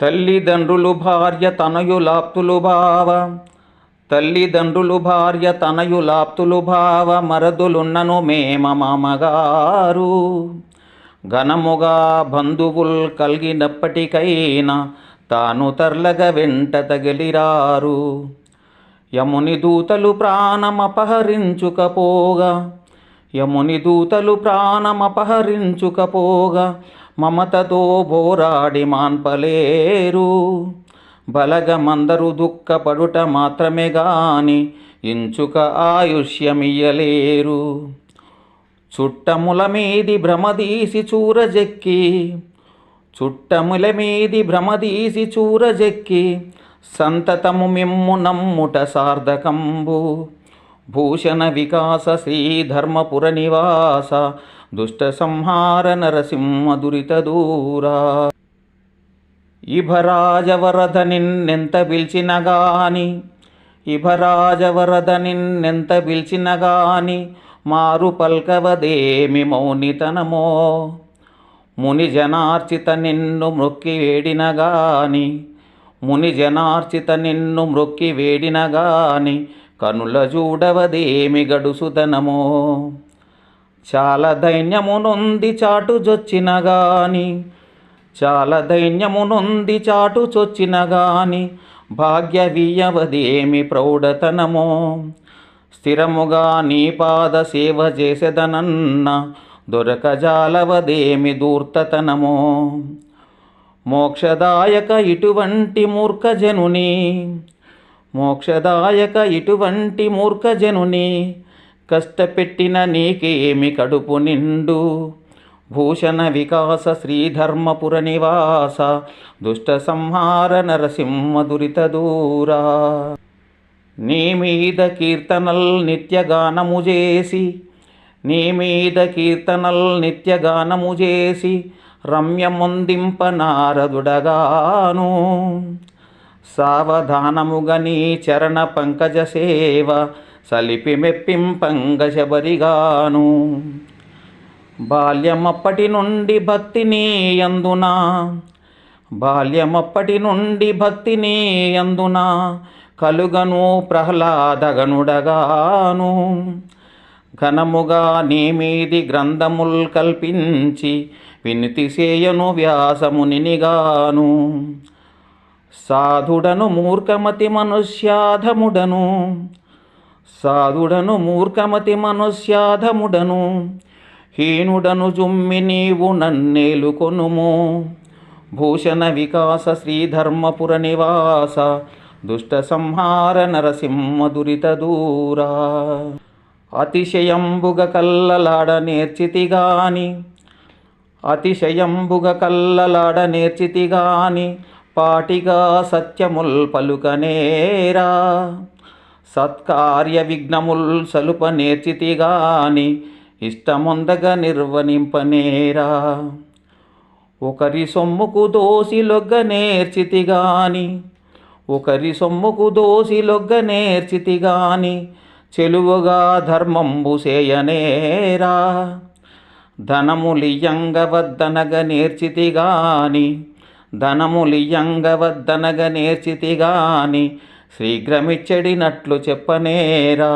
తల్లిదండ్రులు భార్య తనయులాప్తులు భావ. తల్లిదండ్రులు భార్య తనయులాప్తులు భావ. మరదులున్నను మేమ మామగారు. ఘనముగా బంధువుల్ కలిగినప్పటికైనా తాను తర్లగ వెంట తగిలిరారు. యముని దూతలు ప్రాణమపహరించుకపోగా యముని దూతలు ప్రాణమపహరించుకపోగా మమతతో పోరాడి మాన్పలేరు. బలగమందరు దుఃఖపడుట మాత్రమే గాని ఇంచుక ఆయుష్యమియ్యలేరు. చుట్టముల మీది భ్రమదీసి చూరజెక్కి చుట్టముల మీది భ్రమదీసి చూరజెక్కి సంతతము మిమ్ము నమ్ముట సార్థకంబు. భూషణ వికాస శ్రీ ధర్మపుర నివాస దుష్ట సంహార నరసింహ దురిత దూరా ఇభరాజవరద నిన్నెంత పిలిచినగాని ఇభరాజవరద నిన్నెంత పిలిచినగాని మారు పల్కవదేమి మౌనితనమో. ముని జనార్చిత నిన్ను మ్రొక్కి వేడినగాని ముని జనార్చిత నిన్ను మ్రొక్కి వేడినగాని కనుల చూడవదేమి గడుసుదనమో చాలా దైన్యమునుంది చాటు జొచ్చిన గాని చాలా దైన్యమునుంది చాటు చొచ్చిన గాని భాగ్య ఏమి ప్రౌఢతనమో. స్థిరముగా నీ పాద సేవ చేసెదనన్న దొరకజాలవదేమి దూర్తతనమో మోక్షదాయక ఇటువంటి మూర్ఖజనుని మోక్షదాయక ఇటువంటి మూర్ఖజనుని కష్టపెట్టిన నీకేమి కడుపు నిండు? భూషణ వికాస శ్రీధర్మపుర నివాస దుష్ట సంహార నరసింహ దురిత దూరా. నీ మీద కీర్తనల్ నిత్యగానము చేసి నీ మీద కీర్తనల్ నిత్యగానము చేసి రమ్యముందింప నారదుడగాను. సావధానముగని చరణ పంకజ సేవ సలిపి మెప్పింపంగ శబరిగాను బాల్యమప్పటి నుండి భక్తిని అందునా బాల్యమప్పటి నుండి భక్తిని అందునా కలుగను ప్రహ్లాదగనుడగాను. ఘనముగా నీమీది గ్రంథముల్ కల్పించి వినితి సేయను వ్యాసమునిగాను సాధుడను మూర్ఖమతి మనుష్యాధముడను. సాధుడను మూర్ఖమతి మనుష్యాధముడను. హీనుడను జుమ్మి నీవు నన్నేలుకొనుము భూషణ వికాస శ్రీధర్మపుర నివాస. దుష్ట సంహార నరసింహ దురిత దూరా. అతిశయంబుగ కల్లలాడ నేర్చితిగాని అతిశయంబుగ కల్లలాడ నేర్చితిగాని పాటిగా సత్యముల్ పలుకనేరా. సత్కార్య విఘ్నముల్ సలుప నేర్చితిగాని ఇష్టముందగ నిర్వనింపనేరా. ఒకరి సొమ్ముకు దోసి లొగ్గ నేర్చితిగాని ఒకరి సొమ్ముకు దోసి లొగ్గ నేర్చితిగాని చెలువగా ధర్మంబు చేయనేరా ధనములియంగ వద్దనగ నేర్చితిగాని ధనములియంగవద్దనగ నేర్చితిగాని శీఘ్రమిచ్చడినట్లు చెప్పనేరా.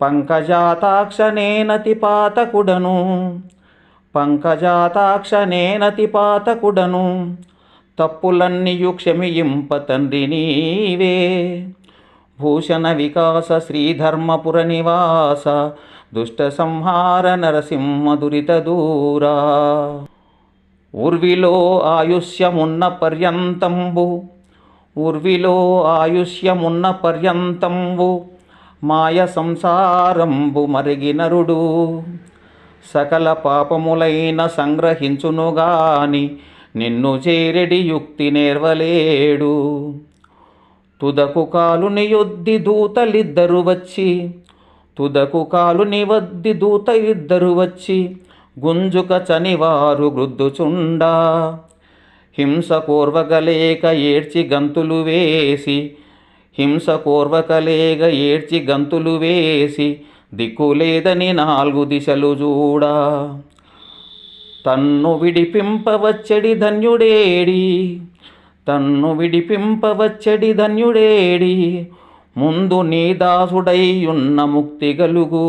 పంకజాతాక్షనేనతి పాతకుడను పంకజాతాక్షనేనతి పాతకుడను తప్పులన్నీయు క్షమియింప తండ్రి నీవే. భూషణ వికాస శ్రీధర్మపుర నివాస దుష్ట సంహార నరసింహ దురిత దూరా. ఉర్విలో ఆయుష్యమున్న పర్యంతంబు ఉర్విలో ఆయుష్యమున్న పర్యంతంబు మాయ సంసారంబు మరిగినరుడు. సకల పాపములైన సంగ్రహించునుగాని నిన్ను చేరెడి యుక్తి నేర్వలేడు. తుదకు కాలుని యొద్ది దూతలిద్దరు వచ్చి తుదకు కాలుని వద్ది దూత ఇద్దరు వచ్చి గుంజుక చనివారు గృద్దుచుండా హింసకూర్వకలేక ఏడ్చి గంతులు వేసి హింస కోర్వకలేక ఏడ్చి గంతులు వేసి దిక్కులేదని నాలుగు దిశలు చూడా తన్ను విడిపింపవచ్చడి ధన్యుడేడి తన్ను విడిపింపవచ్చడి ధన్యుడేడి ముందు నీ దాసుడై ఉన్న ముక్తి గలుగు.